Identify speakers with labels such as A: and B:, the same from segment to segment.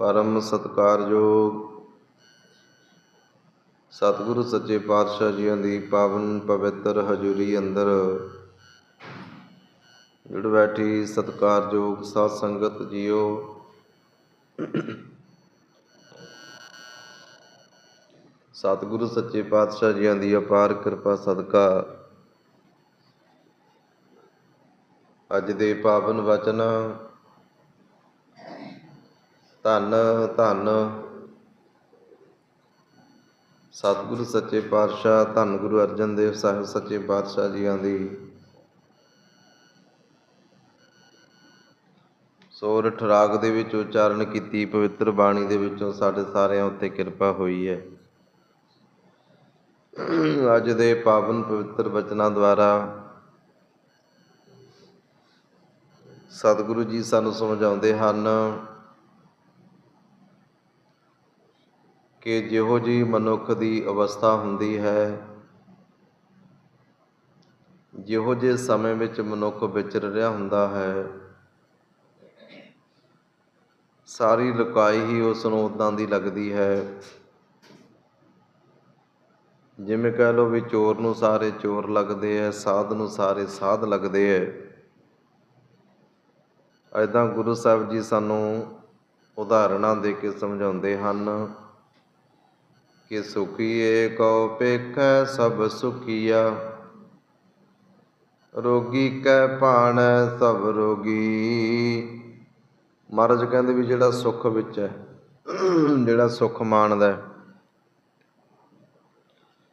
A: ਪਰਮ ਸਤਕਾਰਯੋਗ ਸਤਿਗੁਰੂ ਸੱਚੇ ਪਾਤਸ਼ਾਹ ਜੀਆਂ ਦੀ ਪਾਵਨ ਪਵਿੱਤਰ ਹਜ਼ੂਰੀ ਅੰਦਰ ਜੁੜ ਬੈਠੀ ਸਤਿਕਾਰਯੋਗ ਸਾਧ ਸੰਗਤ ਜੀਓ। ਸਤਿਗੁਰੂ ਸੱਚੇ ਪਾਤਸ਼ਾਹ ਜੀਆਂ ਦੀ ਅਪਾਰ ਕਿਰਪਾ ਸਦਕਾ। ਅੱਜ ਦੇ ਪਾਵਨ ਵਚਨ ਧੰਨ ਧੰਨ। ਸਤਿਗੁਰੂ ਸੱਚੇ ਪਾਤਸ਼ਾਹ, ਧੰਨ ਗੁਰੂ ਅਰਜਨ ਦੇਵ ਸਾਹਿਬ ਸੱਚੇ ਪਾਤਸ਼ਾਹ ਜੀਆਂ ਦੀ। ਸੋਰਠ ਰਾਗ ਦੇ ਵਿੱਚ ਉਚਾਰਨ ਕੀਤੀ, ਪਵਿੱਤਰ ਬਾਣੀ ਦੇ ਵਿੱਚੋਂ ਸਾਡੇ ਸਾਰਿਆਂ ਉੱਤੇ ਕਿਰਪਾ ਹੋਈ ਹੈ। ਅੱਜ ਦੇ ਪਾਵਨ ਪਵਿੱਤਰ ਬਚਨਾਂ ਦੁਆਰਾ ਸਤਿਗੁਰੂ ਜੀ ਸਾਨੂੰ ਸਮਝਾਉਂਦੇ ਹਨ ਕਿ ਜਿਹੋ ਜੀ ਮਨੁੱਖ ਦੀ ਅਵਸਥਾ ਹੁੰਦੀ ਹੈ, ਜਿਹੋ ਜੇ ਸਮੇਂ ਵਿੱਚ ਮਨੁੱਖ ਵਿਚਰ ਰਿਹਾ ਹੁੰਦਾ ਹੈ, ਸਾਰੀ ਲੁਕਾਈ ਹੀ ਉਸ ਨੂੰ ਉਦਾਂ ਦੀ ਲੱਗਦੀ ਹੈ। ਜਿਵੇਂ ਕਹਿ ਲਓ ਵੀ ਚੋਰ ਨੂੰ ਸਾਰੇ ਚੋਰ ਲੱਗਦੇ ਐ, ਸਾਧ ਨੂੰ ਸਾਰੇ ਸਾਧ ਲੱਗਦੇ ਐ। ਐਦਾਂ ਗੁਰੂ ਸਾਹਿਬ ਜੀ ਸਾਨੂੰ ਉਦਾਹਰਣਾਂ ਦੇ ਕੇ ਸਮਝਾਉਂਦੇ ਹਨ। ਕਿ ਸੁਖੀਏ ਕਉ ਪੇਖੈ ਸਭ ਸੁਖੀਆ। ਰੋਗੀ ਕੈ ਭਾਣੈ ਸਭ ਰੋਗੀ। ਮਹਾਰਾਜ ਕਹਿੰਦੇ ਵੀ ਜਿਹੜਾ ਸੁੱਖ ਵਿੱਚ ਹੈ, ਜਿਹੜਾ ਸੁੱਖ ਮਾਣਦਾ ਹੈ,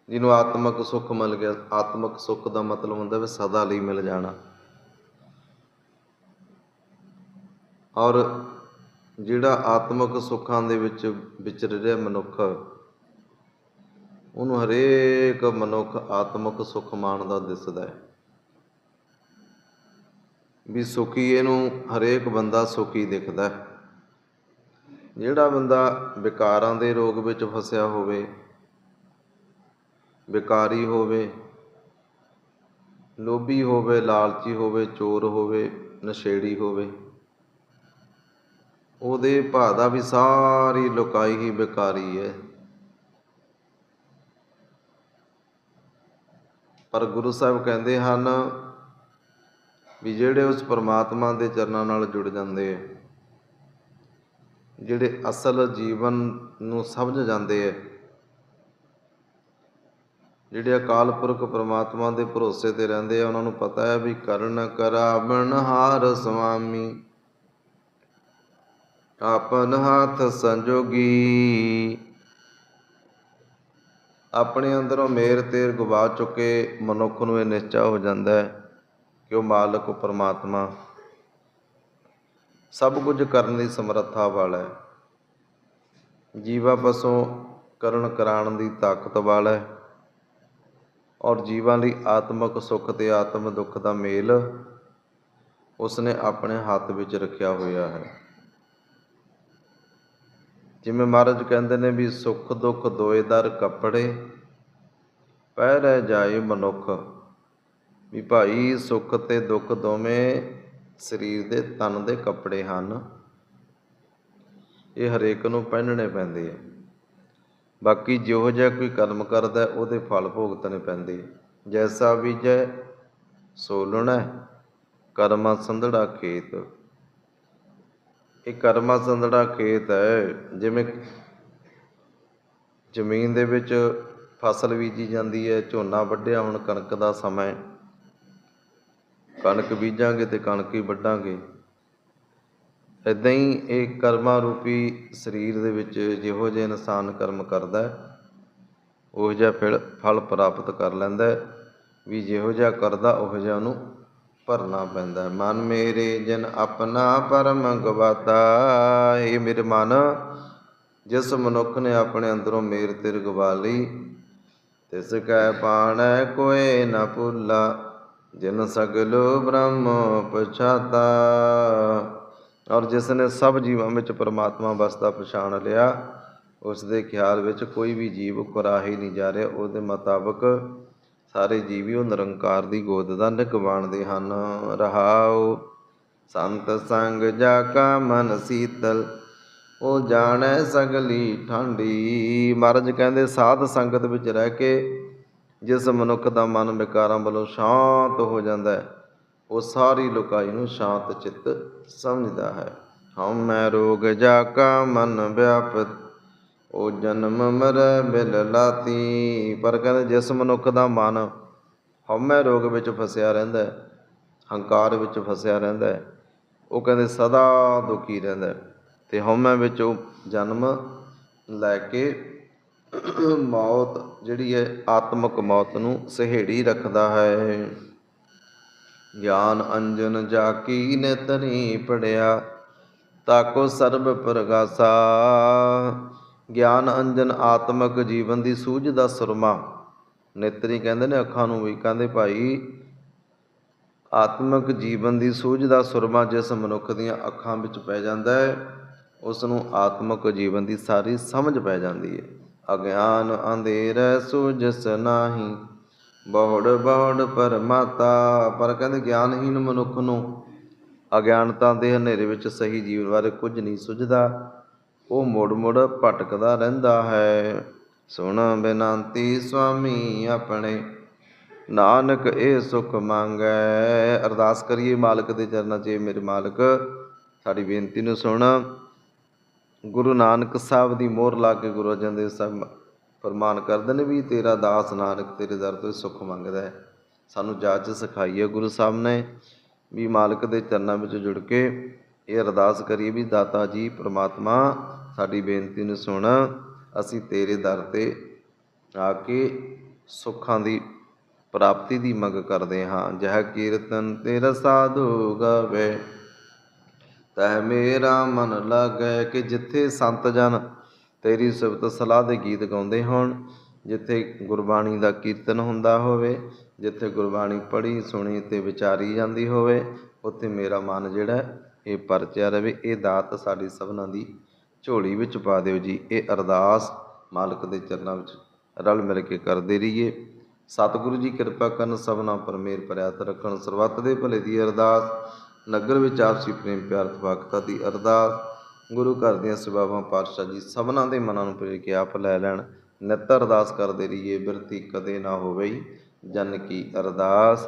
A: ਜਿਹਨੂੰ ਆਤਮਿਕ ਸੁੱਖ ਮਿਲ ਗਿਆ, ਆਤਮਿਕ ਸੁੱਖ ਦਾ ਮਤਲਬ ਹੁੰਦਾ ਵੀ ਸਦਾ ਲਈ ਮਿਲ ਜਾਣਾ। ਔਰ ਜਿਹੜਾ ਆਤਮਿਕ ਸੁੱਖਾਂ ਦੇ ਵਿੱਚ ਵਿਚਰ ਰਿਹਾ ਮਨੁੱਖ ਉਹਨੂੰ ਹਰੇਕ ਮਨੁੱਖ ਆਤਮਿਕ ਸੁੱਖ ਮਾਣਦਾ ਦਿਸਦਾ ਹੈ। ਵੀ ਸੁਖੀ ਇਹਨੂੰ ਹਰੇਕ ਬੰਦਾ ਸੁਖੀ ਦਿਖਦਾ ਹੈ। ਜਿਹੜਾ ਬੰਦਾ ਵਿਕਾਰਾਂ ਦੇ ਰੋਗ ਵਿੱਚ ਫਸਿਆ ਹੋਵੇ, ਵਿਕਾਰੀ ਹੋਵੇ, ਲੋਭੀ ਹੋਵੇ, ਲਾਲਚੀ ਹੋਵੇ, ਚੋਰ ਹੋਵੇ, ਨਸ਼ੇੜੀ ਹੋਵੇ, ਉਹਦੇ ਭਾਅ ਦਾ ਵੀ ਸਾਰੀ ਲੁਕਾਈ ਹੀ ਵਿਕਾਰੀ ਹੈ। ਪਰ ਗੁਰੂ ਸਾਹਿਬ ਕਹਿੰਦੇ ਹਨ ਵੀ ਜਿਹੜੇ ਉਸ ਪਰਮਾਤਮਾ ਦੇ ਚਰਨਾਂ ਨਾਲ ਜੁੜ ਜਾਂਦੇ ਜਿਹੜੇ ਅਸਲ ਜੀਵਨ ਨੂੰ ਸਮਝ ਜਾਂਦੇ ਆ, ਜਿਹੜੇ ਅਕਾਲ ਪੁਰਖ ਪਰਮਾਤਮਾ ਦੇ ਭਰੋਸੇ ਤੇ ਰਹਿੰਦੇ ਆ, ਉਹਨਾਂ ਨੂੰ ਪਤਾ ਹੈ ਵੀ ਕਰਨ ਕਰਾਵਣ ਹਾਰ ਸੁਆਮੀ, ਆਪਨ ਹੱਥ ਸੰਜੋਗੀ। ਆਪਣੇ ਅੰਦਰੋਂ ਮੇਰ ਤੇਰ ਗਵਾ ਚੁੱਕੇ ਮਨੁੱਖ ਨੂੰ ਇਹ ਨਿਸ਼ਚਾ ਹੋ ਜਾਂਦਾ ਹੈ ਕਿ ਉਹ ਮਾਲਕ, ਉਹ ਪਰਮਾਤਮਾ। ਸਭ ਕੁਝ ਕਰਨ ਦੀ ਸਮਰੱਥਾ ਵਾਲਾ ਹੈ। ਜੀਵਾ ਪਸੋਂ ਕਰਨ ਕਰਾਉਣ ਦੀ ਤਾਕਤ ਵਾਲਾ ਹੈ। ਔਰ ਜੀਵਾਂ ਲਈ ਆਤਮਿਕ ਸੁੱਖ ਤੇ ਆਤਮ ਦੁੱਖ ਦਾ ਮੇਲ ਉਸਨੇ ਆਪਣੇ ਹੱਥ ਵਿੱਚ ਰੱਖਿਆ ਹੋਇਆ ਹੈ। ਜਿਵੇਂ ਮਹਾਰਾਜ ਕਹਿੰਦੇ ਨੇ ਵੀ ਸੁੱਖ ਦੁੱਖ ਦੋਇਦਰ ਕੱਪੜੇ ਪੈ ਰਹਿ ਜਾਏ ਮਨੁੱਖ। ਵੀ ਭਾਈ ਸੁੱਖ ਤੇ ਦੁੱਖ ਦੋਵੇਂ ਸਰੀਰ ਦੇ ਤਨ ਦੇ ਕੱਪੜੇ ਹਨ। ਇਹ ਹਰੇਕ ਨੂੰ ਪਹਿਨਣੇ ਪੈਂਦੇ ਆ। ਬਾਕੀ ਜਿਹੋ ਜਿਹਾ ਕੋਈ ਕਰਮ ਕਰਦਾ, ਉਹਦੇ ਫਲ ਭੋਗਤਣੇ ਪੈਂਦੇ ਜੈਸਾ ਬੀਜੈ ਸੋਲਣਾ ਕਰਮਾ ਸੰਧੜਾ ਖੇਤ। ਇਹ ਕਰਮਾ ਸੰਧੜਾ ਖੇਤ ਹੈ। ਜਿਵੇਂ ਜ਼ਮੀਨ ਦੇ ਵਿੱਚ ਫਸਲ ਬੀਜੀ ਜਾਂਦੀ ਹੈ, ਝੋਨਾ ਵੱਢਿਆ ਹੁਣ ਕਣਕ ਦਾ ਸਮਾਂ ਹੈ। ਕਣਕ ਬੀਜਾਂਗੇ ਤੇ ਕਣਕ ਹੀ ਵੱਢਾਂਗੇ। ਇਦਾਂ ਹੀ ਇਹ ਕਰਮਾਂ ਰੂਪੀ ਸਰੀਰ ਦੇ ਵਿੱਚ ਜਿਹੋ ਜਿਹੇ ਇਨਸਾਨ ਕਰਮ ਕਰਦਾ ਉਹ ਜਿਹਾ ਫਿਰ ਫਲ ਪ੍ਰਾਪਤ ਕਰ ਲੈਂਦਾ ਵੀ ਜਿਹੋ ਜਿਹਾ ਕਰਦਾ, ਉਹ ਜਿਹਾ ਉਹਨੂੰ ਭਰਨਾ ਪੈਂਦਾ ਮਨ ਮੇਰੇ ਜਿਨ ਆਪਣਾ ਪਰਮ ਗਵਾਤਾ ਇਹ ਮੇਰੇ ਮਨ, ਜਿਸ ਮਨੁੱਖ ਨੇ ਆਪਣੇ ਅੰਦਰੋਂ ਮੇਰ ਤਿਰ ਗਵਾ ਲਈ, ਤਿਸ ਕੈ ਪਾਣੈ ਕੋਏ ਨ ਭੁੱਲਾ, ਜਿਨ ਸਗਲੋ ਬ੍ਰਹਮ ਪਛਾਤਾ। ਔਰ ਜਿਸ ਨੇ ਸਭ ਜੀਵਾਂ ਵਿੱਚ ਪਰਮਾਤਮਾ ਵਸਦਾ ਪਛਾਣ ਲਿਆ, ਉਸ ਦੇ ਖਿਆਲ ਵਿੱਚ ਕੋਈ ਵੀ ਜੀਵ ਕੁਰਾਹੀ ਨਹੀਂ ਜਾ ਰਿਹਾ। ਉਹਦੇ ਮੁਤਾਬਕ ਸਾਰੇ ਜੀਵੀ ਉਹ ਨਿਰੰਕਾਰ ਦੀ ਗੋਦ ਦਾ ਨਿਕਵਾਣਦੇ ਹਨ। ਰਹਾਉ ਸੰਤ ਸੰਗ ਜਾ ਕਾ ਮਨ ਸੀਤਲ, ਉਹ ਜਾਣੈ ਸਗਲੀ ਠੰਡੀ ਮਹਾਰਾਜ ਕਹਿੰਦੇ, ਸਾਧ ਸੰਗਤ ਵਿੱਚ ਰਹਿ ਕੇ ਜਿਸ ਮਨੁੱਖ ਦਾ ਮਨ ਵਿਕਾਰਾਂ ਵੱਲੋਂ ਸ਼ਾਂਤ ਹੋ ਜਾਂਦਾ ਹੈ, ਉਹ ਸਾਰੀ ਲੁਕਾਈ ਨੂੰ ਸ਼ਾਂਤ ਚਿੱਤ ਸਮਝਦਾ ਹੈ। ਹਮ ਹਉਮੈ ਰੋਗ ਜਾ ਕਾ ਮਨ ਵਿਆਪਤ ਉਹ ਜਨਮ ਮਰੈ ਬਿਲ ਲਾਤੀ। ਪਰ ਕਹਿੰਦੇ ਜਿਸ ਮਨੁੱਖ ਦਾ ਮਨ ਹਉਮੈ ਰੋਗ ਵਿੱਚ ਫਸਿਆ ਰਹਿੰਦਾ ਹੈ, ਹੰਕਾਰ ਵਿੱਚ ਫਸਿਆ ਰਹਿੰਦਾ ਹੈ, ਉਹ ਕਹਿੰਦੇ ਸਦਾ ਦੁਖੀ ਰਹਿੰਦਾ ਹੈ। ਤੇ ਹਉਮੈ ਵਿੱਚ ਉਹ ਜਨਮ ਲੈ ਕੇ ਮੌਤ ਜਿਹੜੀ ਹੈ, ਆਤਮਿਕ ਮੌਤ ਨੂੰ ਸਹੇੜੀ ਰੱਖਦਾ ਹੈ। ਗਿਆਨ ਅੰਜਨ ਜਾ ਕੀ ਨੇ ਨੇਤਰੀ ਪੜਿਆ, ਤਾਕੋ ਸਰਬ ਪ੍ਰਗਾਸਾ। ਗਿਆਨ ਅੰਜਨ ਆਤਮਿਕ ਜੀਵਨ ਦੀ ਸੂਝ ਦਾ ਸੁਰਮਾ। ਨੇਤਰੀ ਕਹਿੰਦੇ ਨੇ, ਅੱਖਾਂ ਨੂੰ ਵੀ ਕਹਿੰਦੇ ਭਾਈ, ਆਤਮਿਕ ਜੀਵਨ ਦੀ ਸੂਝ ਦਾ ਸੁਰਮਾ ਜਿਸ ਮਨੁੱਖ ਦੀਆਂ ਅੱਖਾਂ ਵਿੱਚ ਪੈ ਜਾਂਦਾ ਹੈ ਉਸ ਨੂੰ ਆਤਮਿਕ ਜੀਵਨ ਦੀ ਸਾਰੀ ਸਮਝ ਪੈ ਜਾਂਦੀ ਹੈ। ਅਗਿਆਨ ਅੰਧੇਰੈ ਸੂਝਸ ਨਾਹੀ, ਬਹੁੜ ਬਹੁੜ ਪਰਮਾਤਾ। ਪਰ ਕਹਿੰਦੇ ਗਿਆਨਹੀਨ ਮਨੁੱਖ ਨੂੰ ਅਗਿਆਨਤਾ ਦੇ ਹਨੇਰੇ ਵਿੱਚ ਸਹੀ ਜੀਵਨ ਬਾਰੇ ਕੁਝ ਨਹੀਂ ਸੁਝਦਾ। ਉਹ ਮੁੜ ਮੁੜ ਭਟਕਦਾ ਰਹਿੰਦਾ ਹੈ। ਸੁਣ ਬੇਨੰਤੀ ਸੁਆਮੀ ਆਪਣੇ, ਨਾਨਕ ਇਹ ਸੁਖ ਮੰਗੈ। ਅਰਦਾਸ ਕਰੀਏ ਮਾਲਕ ਦੇ ਚਰਨਾਂ 'ਚ, "ਇਹ ਮੇਰੇ ਮਾਲਕ। ਸਾਡੀ ਬੇਨਤੀ ਨੂੰ ਸੁਣ। ਗੁਰੂ ਨਾਨਕ ਸਾਹਿਬ ਦੀ ਮੋਹਰ ਲਾ ਕੇ ਗੁਰੂ ਅਰਜਨ ਦੇਵ ਸਾਹਿਬ ਫਰਮਾਨ ਕਰਦੇ ਨੇ ਵੀ ਤੇਰਾ ਦਾਸ ਨਾਨਕ ਤੇਰੇ ਦਰ ਤੋਂ ਸੁੱਖ ਮੰਗਦਾ ਹੈ। ਸਾਨੂੰ ਜਾਚ ਸਿਖਾਈ ਹੈ ਗੁਰੂ ਸਾਹਿਬ ਨੇ ਵੀ ਮਾਲਕ ਦੇ ਚਰਨਾਂ ਵਿੱਚ ਜੁੜ ਕੇ ਇਹ ਅਰਦਾਸ ਕਰੀਏ ਵੀ ਦਾਤਾ ਜੀ, ਪ੍ਰਮਾਤਮਾ ਸਾਡੀ ਬੇਨਤੀ ਨੂੰ ਸੁਣ। ਅਸੀਂ ਤੇਰੇ ਦਰ ਤੇ ਆ ਕੇ ਸੁੱਖਾਂ ਦੀ ਪ੍ਰਾਪਤੀ ਦੀ ਮੰਗ ਕਰਦੇ ਹਾਂ। ਜਹ ਕੀਰਤਨ ਤੇਰਾ ਸਾਧੂ ਗਾਵੇ ਤੈ ਮੇਰਾ ਮਨ ਲਾਗੈ ਕਿ ਜਿੱਥੇ ਸੰਤ ਜਨ ਤੇਰੀ ਸਿਫਤ ਸਲਾਹ ਦੇ ਗੀਤ ਗਾਉਂਦੇ ਹੋਣ, ਜਿੱਥੇ ਗੁਰਬਾਣੀ ਦਾ ਕੀਰਤਨ ਹੁੰਦਾ ਹੋਵੇ, ਜਿੱਥੇ ਗੁਰਬਾਣੀ ਪੜ੍ਹੀ ਸੁਣੀ ਤੇ ਵਿਚਾਰੀ ਜਾਂਦੀ ਹੋਵੇ, ਉੱਥੇ ਮੇਰਾ ਮਨ ਜਿਹੜਾ ਇਹ ਪਰਚਿਆ ਰਵੇ, ਇਹ ਦਾਤ ਸਾਡੀ ਸਭਨਾਂ ਦੀ ਝੋਲੀ ਵਿੱਚ ਪਾ ਦਿਓ ਜੀ। ਇਹ ਅਰਦਾਸ ਮਾਲਕ ਦੇ ਚਰਨਾਂ ਵਿੱਚ ਰਲ ਮਿਲ ਕੇ ਕਰਦੇ ਰਹੀਏ। ਸਤਿਗੁਰੂ ਜੀ ਕਿਰਪਾ ਕਰਨ ਸਭਨਾ ਪਰ ਮਿਹਰ ਰੱਖਣ। ਸਰਬੱਤ ਦੇ ਭਲੇ ਦੀ ਅਰਦਾਸ, ਨਗਰ ਵਿੱਚ ਆਪਸੀ ਪ੍ਰੇਮ ਪਿਆਰ ਤਵਾਕਤਾ ਦੀ ਅਰਦਾਸ, ਗੁਰੂ ਘਰ ਦੀਆਂ ਸੇਵਾਵਾਂ ਪਾਤਸ਼ਾਹ ਜੀ ਸਭਨਾਂ ਦੇ ਮਨਾਂ ਨੂੰ ਪ੍ਰੇਰ ਕੇ ਆਪ ਲੈ ਲੈਣ। ਨਿੱਤ ਅਰਦਾਸ ਕਰਦੇ ਰਹੀਏ, ਬਿਰਤੀ ਕਦੇ ਨਾ ਹੋਵੇ ਜਨ ਕੀ ਅਰਦਾਸ।